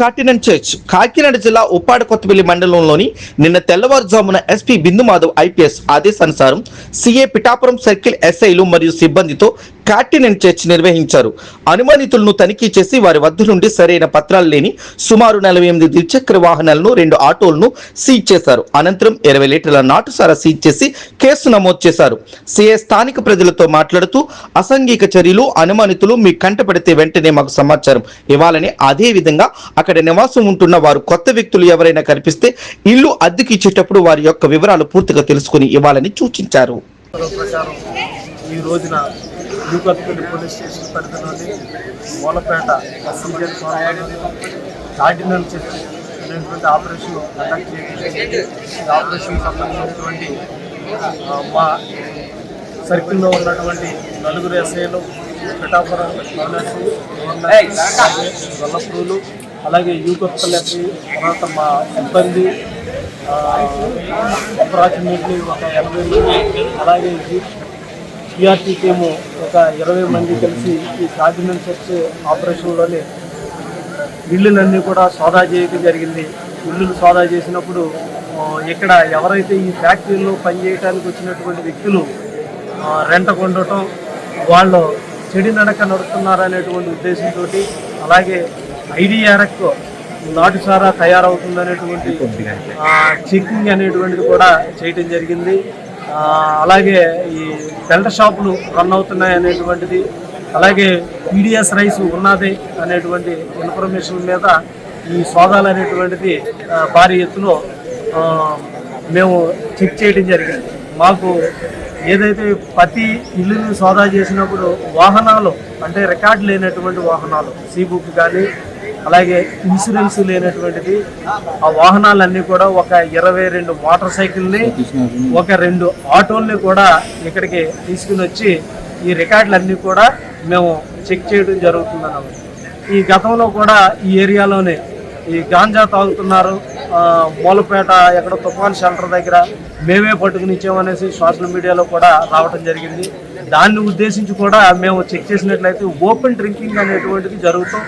Kakinada church Kakinada జిల్లా ఉప్పాడ కొత్తపల్లి మండలంలోని నిన్న తెల్లవారుజామున ఎస్పీ బిందు మాధవ్ ఐపీఎస్ ఆదేశానుసారం సీఏ పిఠాపురం సర్కిల్ ఎస్ఐలు మరియు సిబ్బందితో కాటినెంట్ చర్చ్ నిర్వహించారు. అనుమానితులను తనిఖీ చేసి వారి వద్ద నుండి సరైన పత్రాలు లేని సుమారు నలభై ఎనిమిది ద్విచక్ర వాహనాలను రెండు ఆటోలను సీజ్ చేశారు. అనంతరం ఇరవై లీటర్ల నాటుసారా సీజ్ చేసి కేసు నమోదు చేశారు. సిఏ స్థానిక ప్రజలతో మాట్లాడుతూ అసాంఘిక చర్యలు అనుమానితులు మీ కంట పడితే వెంటనే మాకు సమాచారం ఇవ్వాలని అదే విధంగా అక్కడ నివాసం ఉంటున్న వారు కొత్త వ్యక్తులు ఎవరైనా కనిపిస్తే ఇల్లు అద్దెకి ఇచ్చేటప్పుడు వారి యొక్క వివరాలు పూర్తిగా తెలుసుకుని ఇవ్వాలని సూచించారు. ఈ రోజున న్యూకత్పల్లి పోలీస్ స్టేషన్ పరిధిలోని మూలపేట కాలనీలోని కార్డినల్ చర్చ్ అనేటువంటి ఆపరేషన్ కండక్ట్ చేయడం ఈ ఆపరేషన్ సంబంధించినటువంటి మా సర్కిల్లో ఉన్నటువంటి నలుగురు ఎస్ఐలు పిఠాపురం గొల్లపూలు అలాగే ఎస్ఐ తర్వాత మా సిబ్బంది అప్రాక్సిమేట్లీ ఒక ఎనభై మంది అలాగే పిఆర్టీ టీము ఒక ఇరవై మంది కలిసి ఈ కాకినాడ సెర్చ్ ఆపరేషన్లోనే ఇళ్ళులన్నీ కూడా సోదా చేయడం జరిగింది. ఇల్లులు సోదా చేసినప్పుడు ఇక్కడ ఎవరైతే ఈ ఫ్యాక్టరీలో పనిచేయడానికి వచ్చినటువంటి వ్యక్తులు రెంట కొండటం వాళ్ళు చెడి నడక నడుపుతున్నారనేటువంటి ఉద్దేశంతో అలాగే ఐడిఆర్ఎక్ నాటుసారా తయారవుతుందనేటువంటి చెక్కింగ్ అనేటువంటిది కూడా చేయటం జరిగింది. అలాగే ఈ బెల్ట్ షాపులు రన్ అవుతున్నాయి అనేటువంటిది అలాగే పీడిఎస్ రైస్ ఉన్నది అనేటువంటి ఇన్ఫర్మేషన్ మీద ఈ సోదాలు అనేటువంటిది భారీ ఎత్తులో మేము చెక్ చేయడం జరిగింది. మాకు ఏదైతే ప్రతి ఇల్లుని సోదా చేసినప్పుడు వాహనాలు అంటే రికార్డు లేనటువంటి వాహనాలు సీ బుక్ కానీ అలాగే ఇన్సూరెన్స్ లేనటువంటిది ఆ వాహనాలన్నీ కూడా ఒక ఇరవై రెండు మోటార్ సైకిల్ని ఒక రెండు ఆటోల్ని కూడా ఇక్కడికి తీసుకుని వచ్చి ఈ రికార్డులన్నీ కూడా మేము చెక్ చేయడం జరుగుతుందన్నమాట ఈ గతంలో కూడా ఈ ఏరియాలోనే ఈ గాంజా తాగుతున్నారు. మూలపేట ఎక్కడ తుఫాన్ షెల్టర్ దగ్గర మేమే పట్టుకుని ఇచ్చామనేసి సోషల్ మీడియాలో కూడా రావడం జరిగింది. దాన్ని ఉద్దేశించి కూడా మేము చెక్ చేసినట్లయితే ఓపెన్ డ్రింకింగ్ అనేటువంటిది జరుగుతూ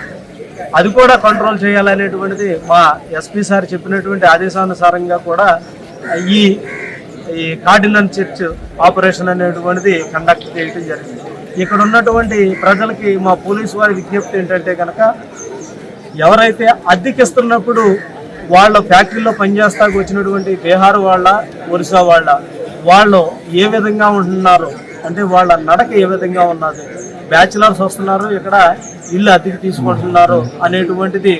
అది కూడా కంట్రోల్ చేయాలనేటువంటిది మా ఎస్పీ సార్ చెప్పినటువంటి ఆదేశానుసారంగా కూడా ఈ ఈ కార్డినల్ చర్చ్ ఆపరేషన్ అనేటువంటిది కండక్ట్ చేయడం జరిగింది. ఇక్కడ ఉన్నటువంటి ప్రజలకి మా పోలీసు వారి విజ్ఞప్తి ఏంటంటే కనుక ఎవరైతే అద్దెకిస్తున్నప్పుడు వాళ్ళ ఫ్యాక్టరీలో పనిచేస్తాకు వచ్చినటువంటి బీహార్ వాళ్ళ ఒరిస్సా వాళ్ళ వాళ్ళు ఏ విధంగా ఉంటున్నారు అంటే వాళ్ళ నడక ఏ విధంగా ఉన్నది బ్యాచిలర్స్ వస్తున్నారు ఇక్కడ ఇల్లు అద్దెకి తీసుకుంటున్నారు అనేటువంటిది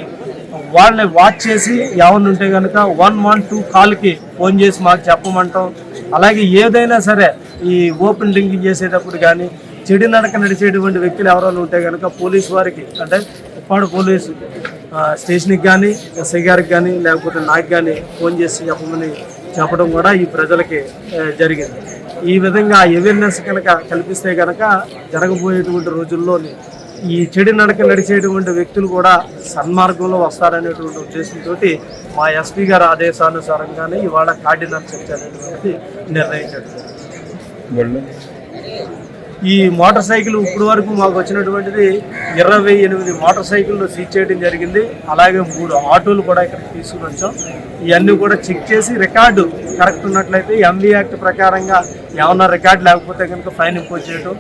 వాళ్ళని వాచ్ చేసి ఎవరిని ఉంటే కనుక వన్ వన్ టూ కాల్కి ఫోన్ చేసి మాకు చెప్పమంటాం. అలాగే ఏదైనా సరే ఈ ఓపెన్ డ్రింకింగ్ చేసేటప్పుడు కానీ చెడు నడక నడిచేటువంటి వ్యక్తులు ఎవరైనా ఉంటే కనుక పోలీసు వారికి అంటే ఉప్పాడు పోలీసు స్టేషన్కి కానీ ఎస్ఐ గారికి కానీ లేకపోతే నాకు కానీ ఫోన్ చేసి చెప్పమని చెప్పడం కూడా ఈ ప్రజలకి జరిగింది. ఈ విధంగా అవేర్నెస్ కనుక కల్పిస్తే కనుక జరగబోయేటువంటి రోజుల్లోని ఈ చెడు నడక నడిచేటువంటి వ్యక్తులు కూడా సన్మార్గంలో వస్తారనేటువంటి ఉద్దేశంతో మా ఎస్పీ గారి ఆదేశానుసారంగానే ఇవాళ కార్డినల్ చర్చ అనేటువంటిది నిర్ణయించడం ఈ మోటార్ సైకిల్ ఇప్పుడు వరకు మాకు వచ్చినటువంటిది ఇరవై ఎనిమిది మోటార్ సైకిళ్ళు సీజ్ చేయడం జరిగింది. అలాగే మూడు ఆటోలు కూడా ఇక్కడ తీసుకుని వచ్చాం. ఇవన్నీ కూడా చెక్ చేసి రికార్డు కరెక్ట్ ఉన్నట్లయితే ఎంబీ యాక్ట్ ప్రకారంగా ఏమన్నా రికార్డు లేకపోతే కనుక ఫైన్ ఇంపోజ్ చేయడం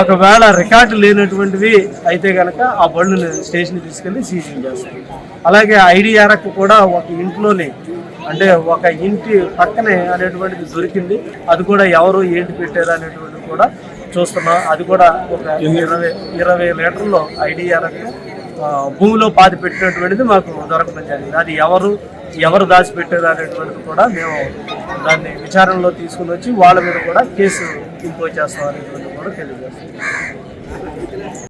ఒకవేళ రికార్డు లేనటువంటివి అయితే కనుక ఆ బండ్లు స్టేషన్ తీసుకెళ్ళి సీజింగ్ చేస్తాం అలాగే ఐడిఆర్ఎక్ కూడా ఒక ఇంట్లోనే అంటే ఒక ఇంటి పక్కనే అనేటువంటిది దొరికింది. అది కూడా ఎవరు ఏంటి పెట్టారు అనేటువంటిది కూడా చూస్తున్నాం అది కూడా ఒక ఇరవై ఇరవై లీటర్లు ఐడిఆర్ఎక్ భూమిలో పాతి పెట్టినటువంటిది మాకు దొరకడం జరిగింది. అది ఎవరు ఎవరు దాచిపెట్టారు అనేటువంటిది కూడా మేము దాన్ని విచారణలో తీసుకుని వచ్చి వాళ్ళ మీద కూడా కేసు ఇంపోజ్ చేస్తాం అనేటువంటిది కూడా తెలియజేస్తాం